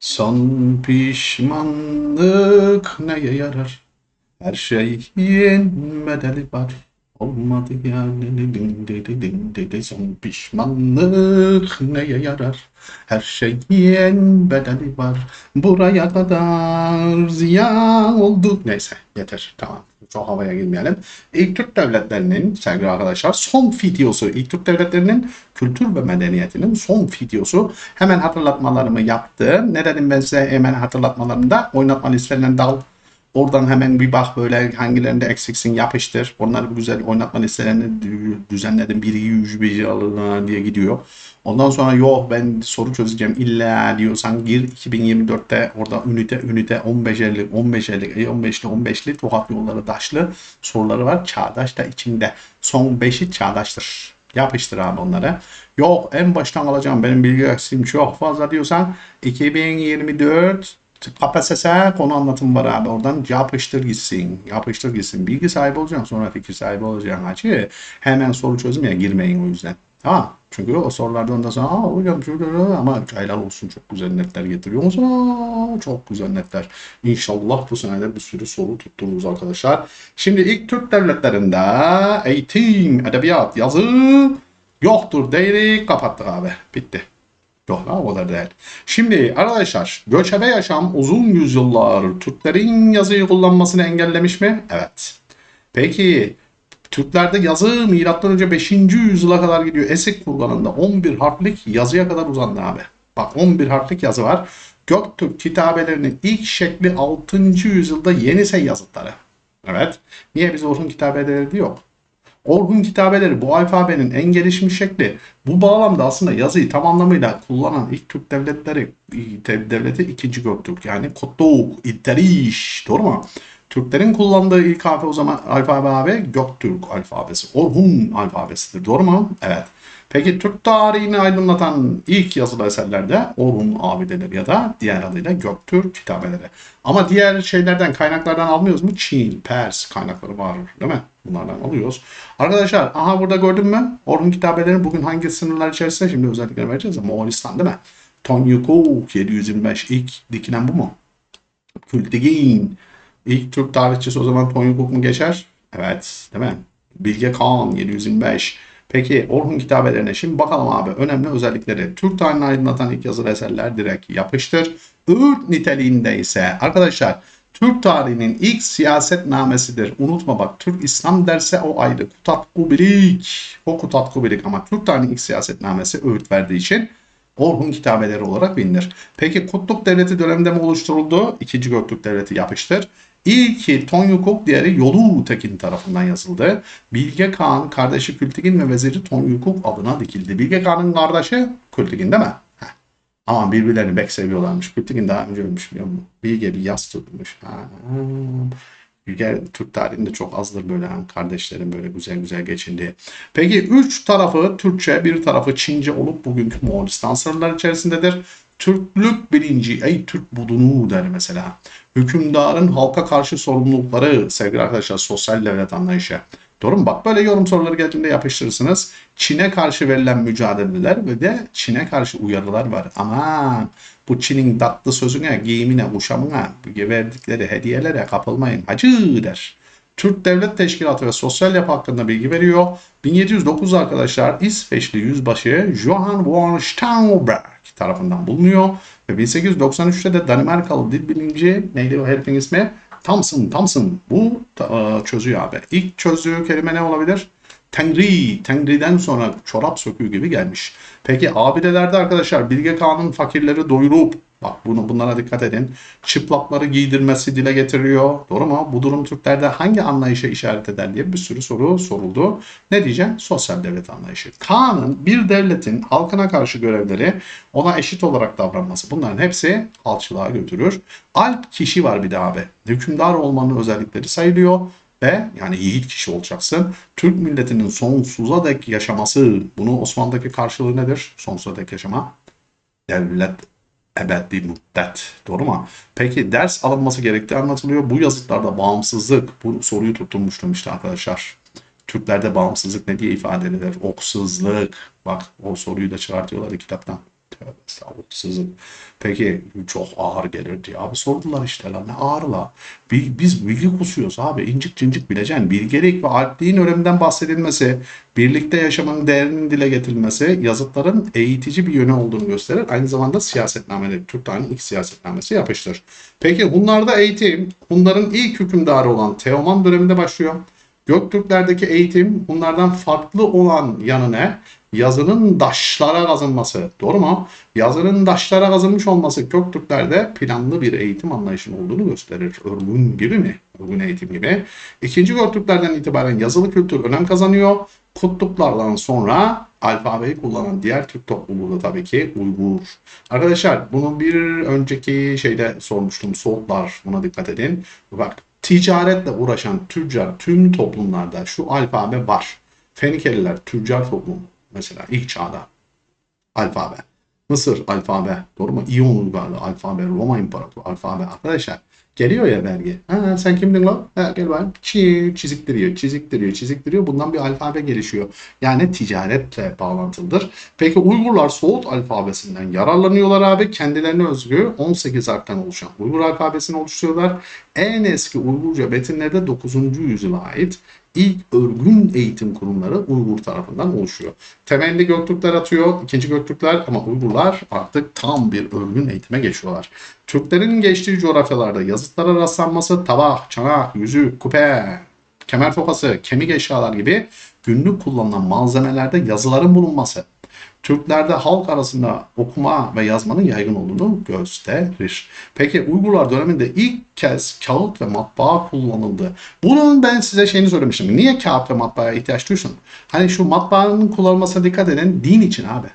Son pişmanlık neye yarar? Her şeyin bedeli var. Olmadı yani din dedi din dedi son pişmanlık neye yarar? Her şeyin bedeli var. Buraya kadar ziyan oldu. Neyse yeter tamam. Çok havaya girmeyelim. İlk Türk devletlerinin sevgili arkadaşlar son videosu. İlk Türk devletlerinin kültür ve medeniyetinin son videosu. Hemen hatırlatmalarımı yaptım. Ne dedim ben size hemen hatırlatmalarımda? Oynatma listelerinden dal. Oradan hemen bir bak böyle hangilerinde eksiksin yapıştır. Onları güzel oynatma listelerini dü- düzenledim. Biri 100 bir alına diye gidiyor. Ondan sonra yok ben soru çözeceğim illa diyorsan gir 2024'te orada ünite ünite 15'erlik 15'erlik 15'li 15'li tuhaf yolları taşlı soruları var. Çağdaş da içinde. Son 5'i çağdaştır. Yapıştır abi onları. Yok en baştan alacağım benim bilgi eksiğim çok fazla diyorsan 2024 KPSS konu anlatım var abi oradan yapıştır gitsin. Yapıştır gitsin. Bilgi sahibi olacaksın sonra fikir sahibi olacaksın. Hacı. Hemen soru çözmeye girmeyin o yüzden. Tamam. Çünkü o sorularda ondan sonra aa hocam şurada ama helal olsun çok güzel netler getiriyor musun? Çok güzel netler. İnşallah bu sene de bir sürü soru tuttururuz arkadaşlar. Şimdi ilk Türk devletlerinde eğitim, edebiyat, yazı yoktur değeri kapattık abi. Bitti. Kadar değil. Şimdi arkadaşlar göçebe yaşam uzun yüzyıllar Türklerin yazıyı kullanmasını engellemiş mi? Evet. Peki Türklerde yazı milattan önce 5. yüzyıla kadar gidiyor. Esek kurganında 11 harflik yazıya kadar uzandı abi. Bak 11 harflik yazı var. Göktürk kitabelerinin ilk şekli 6. yüzyılda Yenisey yazıtları. Evet. Niye biz Orhun kitabeleri yok? Orhun kitabeleri bu alfabenin en gelişmiş şekli. Bu bağlamda aslında yazıyı tam anlamıyla kullanan ilk Türk devletleri devleti 2. Göktürk yani Kotuk, İdderiş doğru mu? Türklerin kullandığı ilk harfi o zaman alfabe abi Göktürk alfabesi. Orhun alfabesidir. Doğru mu? Evet. Peki Türk tarihini aydınlatan ilk yazılı eserlerde Orhun abideleri ya da diğer adıyla Göktürk kitabeleri. Ama diğer şeylerden kaynaklardan almıyoruz mu? Çin, Pers kaynakları var değil mi? Bunlardan alıyoruz. Arkadaşlar aha burada gördün mü? Orhun kitabeleri bugün hangi sınırlar içerisinde? Şimdi özellikle vereceğiz ama Moğolistan değil mi? Tonyukuk 725 ilk dikilen bu mu? Kültigin İlk Türk tarihçisi o zaman Tonyukuk mu geçer? Evet, değil mi? Bilge Kağan 725. Peki Orhun kitabelerine şimdi bakalım abi önemli özellikleri. Türk tarihini aydınlatan ilk yazılı eserler direkt yapıştır. Öğüt niteliğinde ise arkadaşlar Türk tarihinin ilk siyaset namesidir. Unutma bak Türk İslam derse o ayrı. Kutat Kubilik. O Kutat Kubilik ama Türk tarihinin ilk siyaset namesi öğüt verdiği için Orhun kitabeleri olarak bilinir. Peki Kutluk Devleti döneminde mi oluşturuldu? İkinci Göktürk Devleti yapıştır. İlki Tonyukuk, diğeri Yolu Tekin tarafından yazıldı. Bilge Kağan kardeşi Kültigin ve veziri Tonyukuk adına dikildi. Bilge Kağan'ın kardeşi Kültigin değil mi? Heh. Ama birbirlerini bek seviyorlarmış. Kültigin daha önce ölmüş biliyor musun? Bilge bir yas tutmuş. Ha. Bilge Türk tarihinde çok azdır böyle kardeşlerin böyle güzel güzel geçindiği. Peki üç tarafı Türkçe, bir tarafı Çince olup bugünkü Moğolistan sınırları içerisindedir. Türklük bilinci, ey Türk budunu der mesela. Hükümdarın halka karşı sorumlulukları sevgili arkadaşlar sosyal devlet anlayışı. Doğru mu? Bak böyle yorum soruları geldiğinde yapıştırırsınız. Çin'e karşı verilen mücadeleler ve de Çin'e karşı uyarılar var. Aman bu Çin'in tatlı sözüne, giyimine, kuşamına, verdikleri hediyelere kapılmayın hacı der. Türk Devlet Teşkilatı ve Sosyal Yapı hakkında bilgi veriyor. 1709 arkadaşlar İsveçli yüzbaşı Johan von Stauberg tarafından bulunuyor. Ve 1893'te de Danimarkalı dil bilimci neydi o herifin ismi? Thomson, Thomson bu e, çözüyor abi. İlk çözdüğü kelime ne olabilir? Tengri, Tengri'den sonra çorap söküğü gibi gelmiş. Peki abidelerde arkadaşlar Bilge Kağan'ın fakirleri doyurup bak bunu bunlara dikkat edin. Çıplakları giydirmesi dile getiriyor. Doğru mu? Bu durum Türklerde hangi anlayışa işaret eder diye bir sürü soru soruldu. Ne diyeceğim? Sosyal devlet anlayışı. Kaan'ın bir devletin halkına karşı görevleri ona eşit olarak davranması. Bunların hepsi halkçılığa götürür. Alp kişi var bir de abi. Hükümdar olmanın özellikleri sayılıyor ve yani yiğit kişi olacaksın. Türk milletinin sonsuza dek yaşaması, bunu Osmanlı'daki karşılığı nedir? Sonsuza dek yaşama. Devlet ebedi müddet. Doğru mu? Peki ders alınması gerektiği anlatılıyor. Bu yazıtlarda bağımsızlık, bu soruyu tutturmuştum işte arkadaşlar. Türklerde bağımsızlık ne diye ifade edilir? Oksuzluk. Bak o soruyu da çıkartıyorlar kitaptan. Estağfurullah. Peki çok ağır gelirdi. Abi sordular işte lan ne ağır la. Bi- Biz bilgi kusuyoruz abi. incik cincik bileceksin. Bilgelik ve alpliğin öneminden bahsedilmesi, birlikte yaşamanın değerinin dile getirilmesi yazıtların eğitici bir yönü olduğunu gösterir. Aynı zamanda siyasetnameleri, Türk tarihinin ilk siyasetnamesi yapıştır. Peki Hunlarda eğitim, Hunların ilk hükümdarı olan Teoman döneminde başlıyor. Göktürklerdeki eğitim bunlardan farklı olan yanı ne? Yazının taşlara kazınması. Doğru mu? Yazının taşlara kazınmış olması Göktürklerde planlı bir eğitim anlayışının olduğunu gösterir. Örgün gibi mi? Örgün eğitim gibi. İkinci Göktürklerden itibaren yazılı kültür önem kazanıyor. Kutluklardan sonra alfabeyi kullanan diğer Türk topluluğu da tabii ki Uygur. Arkadaşlar bunu bir önceki şeyde sormuştum. Soğutlar buna dikkat edin. Bak ticaretle uğraşan tüccar tüm toplumlarda şu alfabe var. Fenikeliler tüccar toplum mesela ilk çağda alfabe. Mısır alfabe. Doğru mu? İyon uygarlığı alfabe. Roma İmparatoru alfabe. Arkadaşlar geliyor ya belge. Ha, sen kimdin lan? Ha, gel bakayım. Çi, çiziktiriyor, çiziktiriyor, çiziktiriyor. Bundan bir alfabe gelişiyor. Yani ticaretle bağlantılıdır. Peki Uygurlar Soğut alfabesinden yararlanıyorlar abi. Kendilerine özgü 18 harften oluşan Uygur alfabesini oluşturuyorlar. En eski Uygurca metinlerde 9. yüzyıla ait ilk örgün eğitim kurumları Uygur tarafından oluşuyor. Temelli Göktürkler atıyor, ikinci Göktürkler ama Uygurlar artık tam bir örgün eğitime geçiyorlar. Türklerin geçtiği coğrafyalarda yazıtlara rastlanması tabak, çanak, yüzük, kupe, kemer tokası, kemik eşyalar gibi günlük kullanılan malzemelerde yazıların bulunması. Türklerde halk arasında okuma ve yazmanın yaygın olduğunu gösterir. Peki Uygurlar döneminde ilk kez kağıt ve matbaa kullanıldı. Bunun ben size şeyini söylemiştim. Niye kağıt ve matbaaya ihtiyaç duysun? Hani şu matbaanın kullanılmasına dikkat edin. Din için abi.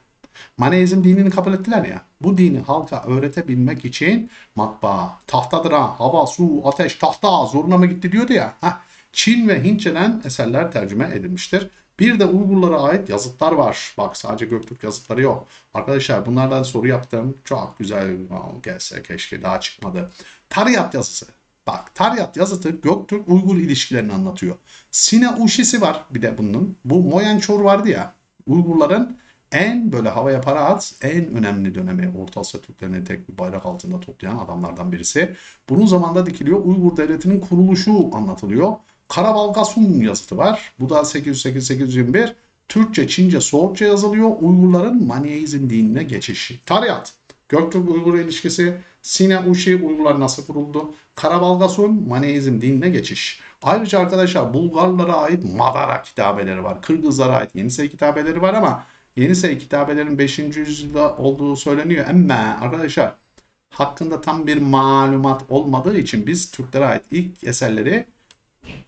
Maneizm dinini kabul ettiler ya. Bu dini halka öğretebilmek için matbaa, tahtadır ha, hava, su, ateş, tahta zoruna mı gitti diyordu ya. Heh. Çin ve Hintçeden eserler tercüme edilmiştir. Bir de Uygurlara ait yazıtlar var. Bak sadece Göktürk yazıtları yok. Arkadaşlar bunlardan soru yaptım. Çok güzel gelse keşke daha çıkmadı. Tariyat yazısı. Bak Tariyat yazıtı Göktürk Uygur ilişkilerini anlatıyor. Sine Uşisi var bir de bunun. Bu Moyençor vardı ya. Uygurların en böyle havaya para at en önemli dönemi Orta Asya Türklerini tek bir bayrak altında toplayan adamlardan birisi. Bunun zamanında dikiliyor. Uygur Devleti'nin kuruluşu anlatılıyor. Karabalgasun yazıtı var. Bu da 808-821. Türkçe, Çince, Soğukça yazılıyor. Uygurların Maneizm dinine geçişi. Tariyat. Göktürk Uygur ilişkisi, Sine Uşi Uygurlar nasıl kuruldu? Karabalgasun Maneizm dinine geçiş. Ayrıca arkadaşlar Bulgarlara ait Madara kitabeleri var. Kırgızlara ait Yenisey kitabeleri var ama Yenisey kitabelerin 5. yüzyılda olduğu söyleniyor. Ama arkadaşlar hakkında tam bir malumat olmadığı için biz Türklere ait ilk eserleri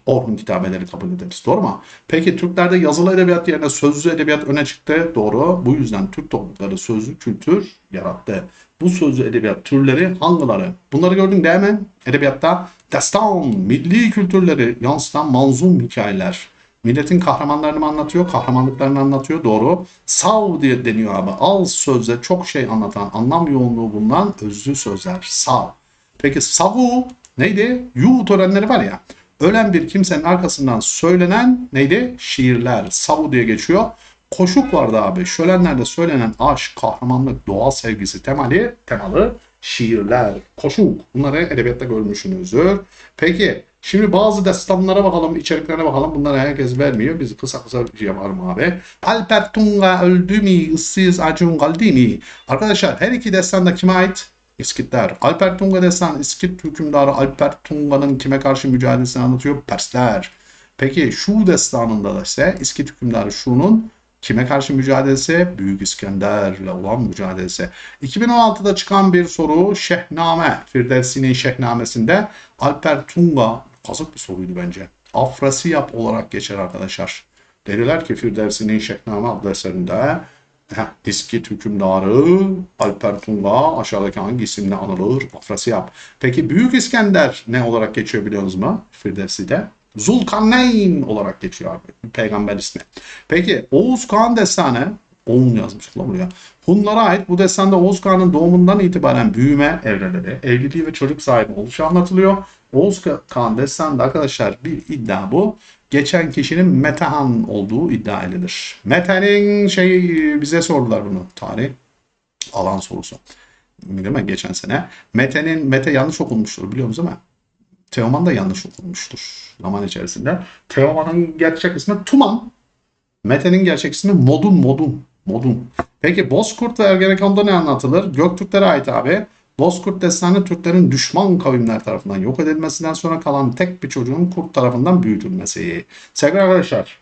Orhun kitabeleri kabul ederiz. Doğru mu? Peki Türklerde yazılı edebiyat yerine sözlü edebiyat öne çıktı. Doğru. Bu yüzden Türk toplulukları sözlü kültür yarattı. Bu sözlü edebiyat türleri hangileri? Bunları gördün değil mi? Edebiyatta destan, milli kültürleri yansıtan manzum hikayeler. Milletin kahramanlarını mı anlatıyor? Kahramanlıklarını anlatıyor. Doğru. Sav diye deniyor abi. Az sözle çok şey anlatan, anlam yoğunluğu bulunan özlü sözler. Sav. Peki savu neydi? Yu törenleri var ya. Ölen bir kimsenin arkasından söylenen neydi? Şiirler. Savu diye geçiyor. Koşuk vardı abi. Şölenlerde söylenen aşk, kahramanlık, doğa sevgisi temali, temalı şiirler. Koşuk. Bunları edebiyatta görmüşsünüzdür. Peki şimdi bazı destanlara bakalım, içeriklerine bakalım. Bunları herkes vermiyor. Biz kısa kısa bir şey yapalım abi. Alper Tunga öldü mü? Issız acun kaldı mı? Arkadaşlar her iki destan da kime ait? İskitler. Alper Tunga destan İskit hükümdarı Alper Tunga'nın kime karşı mücadelesini anlatıyor? Persler. Peki şu destanında da ise İskit hükümdarı Şu'nun kime karşı mücadelesi? Büyük İskender'le olan mücadelesi. 2016'da çıkan bir soru Şehname. Firdevsi'nin Şehnamesinde Alper Tunga kazık bir soruydu bence. Afrasiyap olarak geçer arkadaşlar. Dediler ki Firdevsi'nin Şehname adlı eserinde Heh, İskit hükümdarı Alper Tunga aşağıdaki hangi isimle anılır? Afrasiyap. Peki Büyük İskender ne olarak geçiyor biliyorsunuz mu? Firdevsi'de. Zulkarneyn olarak geçiyor abi. Peygamber ismi. Peki Oğuz Kağan destanı Oğun yazmış lan buraya. Hunlara ait bu destanda Oğuz Kağan'ın doğumundan itibaren büyüme evreleri, evliliği ve çocuk sahibi oluşu anlatılıyor. Oğuz Kağan destanında arkadaşlar bir iddia bu. Geçen kişinin Metehan olduğu iddia edilir. Mete'nin şey bize sordular bunu tarih. Alan sorusu. Değil mi? Geçen sene. Mete'nin Mete yanlış okunmuştur biliyor musunuz değil mi? Teoman da yanlış okunmuştur zaman içerisinde. Teoman'ın gerçek ismi Tuman. Mete'nin gerçek ismi Modun Modun. Modun. Peki Bozkurt ve Ergenekon'da ne anlatılır? Göktürklere ait abi. Bozkurt destanı Türklerin düşman kavimler tarafından yok edilmesinden sonra kalan tek bir çocuğun kurt tarafından büyütülmesi. Sevgili arkadaşlar,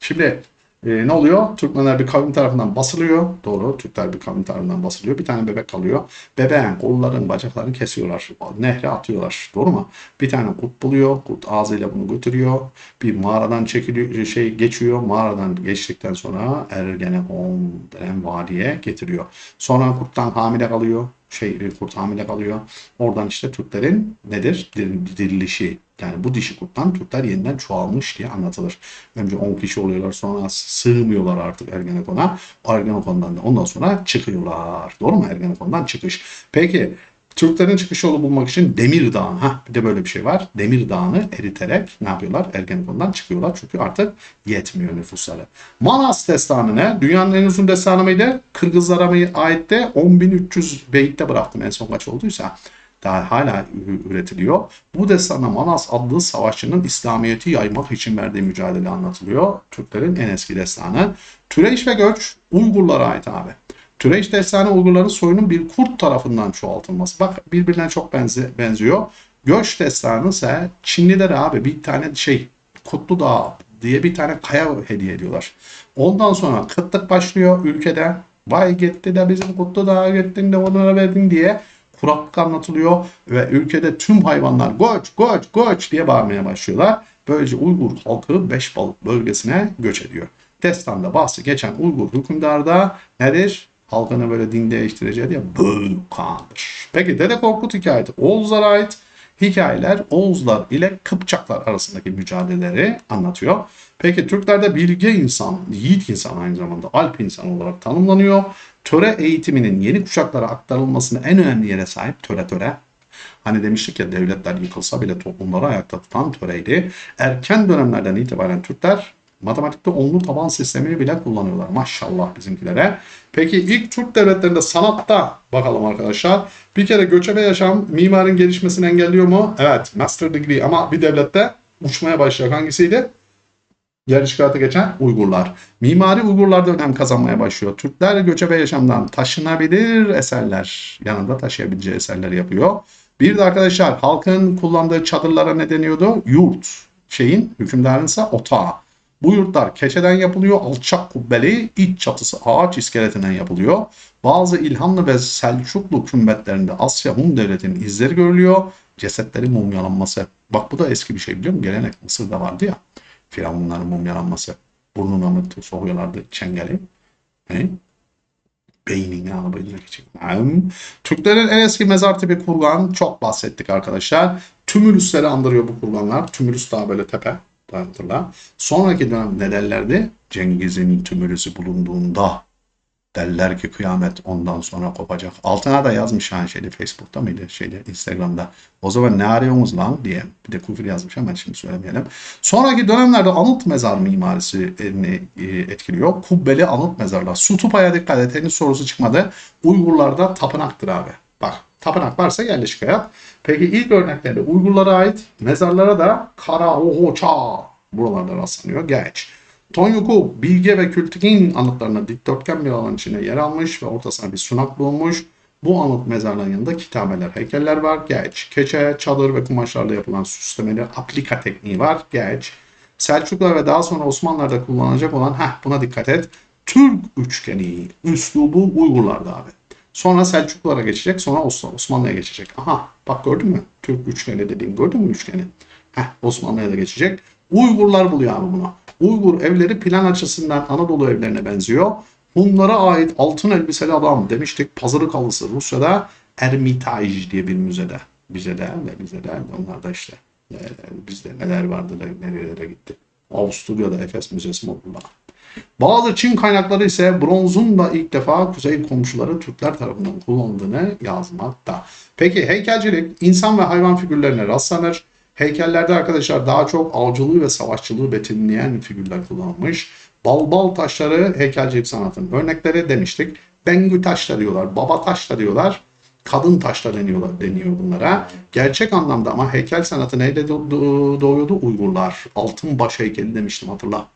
şimdi e, ne oluyor? Türkmenler bir kavim tarafından basılıyor. Doğru, Türkler bir kavim tarafından basılıyor. Bir tane bebek kalıyor. Bebeğin kolların, bacaklarını kesiyorlar. Nehre atıyorlar. Doğru mu? Bir tane kurt buluyor. Kurt ağzıyla bunu götürüyor. Bir mağaradan çekiliyor, şey geçiyor. Mağaradan geçtikten sonra Ergenekon denen vadiye getiriyor. Sonra kurttan hamile kalıyor şey kurt hamile kalıyor. Oradan işte Türklerin nedir? Dir- Dirilişi. Yani bu dişi kurttan Türkler yeniden çoğalmış diye anlatılır. Önce 10 kişi oluyorlar sonra sığmıyorlar artık Ergenekon'a. Ergenekon'dan da ondan sonra çıkıyorlar. Doğru mu? Ergenekon'dan çıkış. Peki Türklerin çıkış yolu bulmak için Demir Dağı. Ha bir de böyle bir şey var. Demir Dağı'nı eriterek ne yapıyorlar? Ergenekon'dan çıkıyorlar. Çünkü artık yetmiyor nüfusları. Manas destanı ne? Dünyanın en uzun destanı mıydı? Kırgızlara ait de 10.300 beytte bıraktım en son kaç olduysa. Daha hala üretiliyor. Bu destanda Manas adlı savaşçının İslamiyet'i yaymak için verdiği mücadele anlatılıyor. Türklerin en eski destanı. Türeş ve göç Uygurlara ait abi. Türeş destanı Uygurların soyunun bir kurt tarafından çoğaltılması. Bak birbirine çok benzi benziyor. Göç destanı ise Çinliler abi bir tane şey Kutlu Dağ diye bir tane kaya hediye ediyorlar. Ondan sonra kıtlık başlıyor ülkede. Vay gitti de bizim Kutlu Dağ'a gittin de onlara verdin diye kuraklık anlatılıyor ve ülkede tüm hayvanlar göç göç göç diye bağırmaya başlıyorlar. Böylece Uygur halkı Beşbalık bölgesine göç ediyor. Destanda bahsi geçen Uygur hükümdarı da nedir? Halkını böyle din değiştireceği diye Bölkan'dır. Peki Dede Korkut hikayeti Oğuzlara ait hikayeler Oğuzlar ile Kıpçaklar arasındaki mücadeleleri anlatıyor. Peki Türklerde bilge insan, yiğit insan aynı zamanda alp insan olarak tanımlanıyor. Töre eğitiminin yeni kuşaklara aktarılmasını en önemli yere sahip töre töre. Hani demiştik ya devletler yıkılsa bile toplumları ayakta tutan töreydi. Erken dönemlerden itibaren Türkler matematikte onlu taban sistemini bile kullanıyorlar. Maşallah bizimkilere. Peki ilk Türk devletlerinde sanatta bakalım arkadaşlar. Bir kere göçebe yaşam mimarın gelişmesini engelliyor mu? Evet. Master degree ama bir devlette uçmaya başlayacak hangisiydi? Yarışkağıtı geçen Uygurlar. Mimari Uygurlarda önem kazanmaya başlıyor. Türkler göçebe yaşamdan taşınabilir eserler, yanında taşıyabileceği eserler yapıyor. Bir de arkadaşlar halkın kullandığı çadırlara ne deniyordu? Yurt. Şeyin, hükümdarınsa otağı. Bu yurtlar keçeden yapılıyor, alçak kubbeli, iç çatısı ağaç iskeletinden yapılıyor. Bazı İlhanlı ve Selçuklu kümbetlerinde Asya Hun devletinin izleri görülüyor. Cesetlerin mumyalanması. Bak bu da eski bir şey biliyor musun? Gelenek Mısır'da vardı ya. Firavunların mumyalanması. Burnuna mı sokuyorlardı çengeli. He? Beynini alabilmek için. Türklerin en eski mezar tipi kurgan. Çok bahsettik arkadaşlar. Tümülüsleri andırıyor bu kurganlar. Tümülüs daha böyle tepe. Hatırla. Sonraki dönem ne derlerdi? Cengiz'in tümülüsü bulunduğunda derler ki kıyamet ondan sonra kopacak. Altına da yazmış ha şeyde Facebook'ta mıydı şeyde Instagram'da. O zaman ne arıyorsunuz lan diye bir de küfür yazmış ama şimdi söylemeyelim. Sonraki dönemlerde anıt mezar mimarisi e, etkiliyor. Kubbeli anıt mezarlar. Sutupaya dikkat et. Henüz sorusu çıkmadı. Uygurlarda tapınaktır abi. Bak tapınak varsa yerleşik hayat. Peki ilk örneklerde Uygurlara ait mezarlara da Karaohoça buralarda rastlanıyor. Geç. Tonyuku bilge ve kültürün anıtlarına dikdörtgen bir alan içinde yer almış ve ortasına bir sunak bulunmuş. Bu anıt mezarların yanında kitabeler, heykeller var. Geç. Keçe, çadır ve kumaşlarla yapılan süslemeleri aplika tekniği var. Geç. Selçuklar ve daha sonra Osmanlılar'da kullanılacak olan, heh buna dikkat et. Türk üçgeni, üslubu Uygurlarda abi. Sonra Selçuklulara geçecek, sonra Osman, Osmanlı'ya geçecek. Aha bak gördün mü? Türk üçgeni dediğim gördün mü üçgeni? Heh Osmanlı'ya da geçecek. Uygurlar buluyor abi bunu. Uygur evleri plan açısından Anadolu evlerine benziyor. Hunlara ait altın elbiseli adam demiştik. Pazarık halısı Rusya'da Ermitage diye bir müzede. Bize de ve bize de onlar da işte e, bizde neler vardı da nerelere gitti. Avusturya'da Efes Müzesi modunda. Bazı Çin kaynakları ise bronzun da ilk defa kuzey komşuları Türkler tarafından kullanıldığını yazmakta. Peki heykelcilik insan ve hayvan figürlerine rastlanır. Heykellerde arkadaşlar daha çok avcılığı ve savaşçılığı betimleyen figürler kullanılmış. Balbal taşları heykelcilik sanatının örnekleri demiştik. Bengü taş diyorlar, baba taş diyorlar. Kadın taşlar deniyorlar, deniyor bunlara. Gerçek anlamda ama heykel sanatı neyle do- do- doğuyordu? Uygurlar. Altın baş heykeli demiştim hatırla.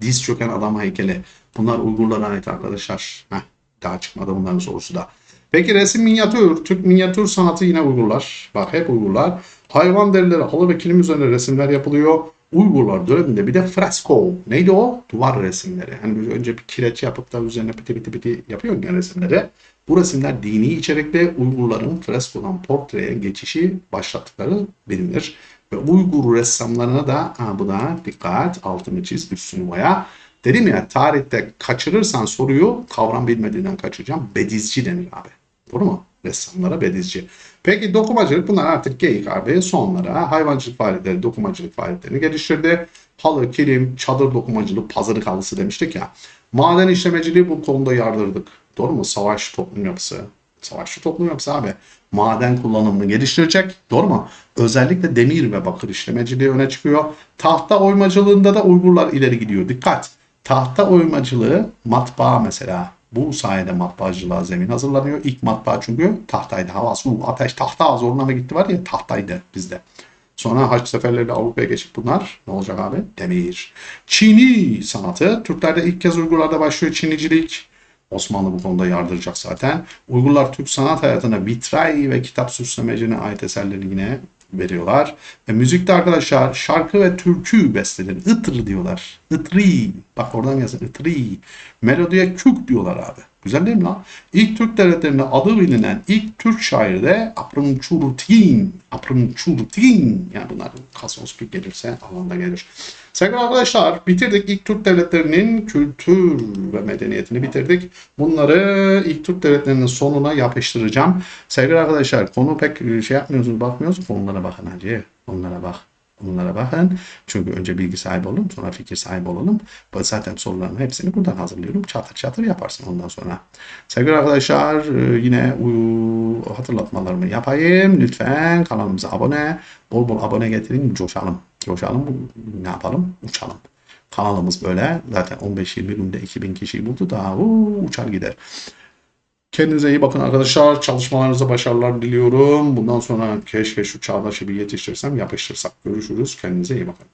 Diz çöken adam heykeli. Bunlar Uygurlara ait arkadaşlar. Heh, daha çıkmadı bunların sorusu da. Peki resim minyatür. Türk minyatür sanatı yine Uygurlar. Bak hep Uygurlar. Hayvan derileri, halı ve kilim üzerine resimler yapılıyor. Uygurlar döneminde bir de fresko. Neydi o? Duvar resimleri. Hani önce bir kireç yapıp da üzerine piti piti piti yapıyor ya resimleri. Bu resimler dini içerikli Uygurların freskodan portreye geçişi başlattıkları bilinir. Ve Uygur ressamlarına da ha, bu da dikkat altını çiz üstünü boya. Dedim ya tarihte kaçırırsan soruyu kavram bilmediğinden kaçıracağım. Bedizci denir abi. Doğru mu? Ressamlara bedizci. Peki dokumacılık bunlar artık geyik abi. Sonlara hayvancılık faaliyetleri, dokumacılık faaliyetlerini geliştirdi. Halı, kilim, çadır dokumacılık, pazarlık halısı demiştik ya. Maden işlemeciliği bu konuda yardırdık. Doğru mu? Savaş toplum yapısı. Savaşçı toplum yapısı abi. Maden kullanımını geliştirecek. Doğru mu? Özellikle demir ve bakır işlemeciliği öne çıkıyor. Tahta oymacılığında da Uygurlar ileri gidiyor. Dikkat! Tahta oymacılığı matbaa mesela. Bu sayede matbaacılığa zemin hazırlanıyor. İlk matbaa çünkü tahtaydı. Hava, su, ateş, tahta zoruna mı gitti var ya tahtaydı bizde. Sonra haç seferleriyle Avrupa'ya geçip bunlar ne olacak abi? Demir. Çini sanatı. Türklerde ilk kez Uygurlarda başlıyor Çinicilik. Osmanlı bu konuda yardıracak zaten. Uygurlar Türk sanat hayatına vitray ve kitap süslemecine ait eserleri yine veriyorlar. Ve müzikte arkadaşlar şarkı ve türkü besteleri. Itır diyorlar. Itri. Bak oradan yazın. Itri. Melodiye kük diyorlar abi. Güzel değil mi lan? İlk Türk devletlerinde adı bilinen ilk Türk şairi de Aprın Çurtin. Aprın Çurtin. Yani bunlar Kasospik gelirse alanda gelir. Sevgili arkadaşlar bitirdik. İlk Türk devletlerinin kültür ve medeniyetini bitirdik. Bunları ilk Türk devletlerinin sonuna yapıştıracağım. Sevgili arkadaşlar konu pek şey yapmıyorsunuz bakmıyorsunuz. Onlara bakın hacı. Onlara bak. Onlara bakın. Çünkü önce bilgi sahibi olun, sonra fikir sahibi olalım. Zaten soruların hepsini buradan hazırlıyorum. Çatır çatır yaparsın ondan sonra. Sevgili arkadaşlar e, yine hatırlatmalarımı yapayım. Lütfen kanalımıza abone, bol bol abone getirin, coşalım. Coşalım, ne yapalım? Uçalım. Kanalımız böyle. Zaten 15-20 günde 2000 kişiyi buldu. Daha uu, uçar gider. Kendinize iyi bakın arkadaşlar. Çalışmalarınıza başarılar diliyorum. Bundan sonra keşke şu çağdaşı bir yetiştirsem, yapıştırsak. Görüşürüz. Kendinize iyi bakın.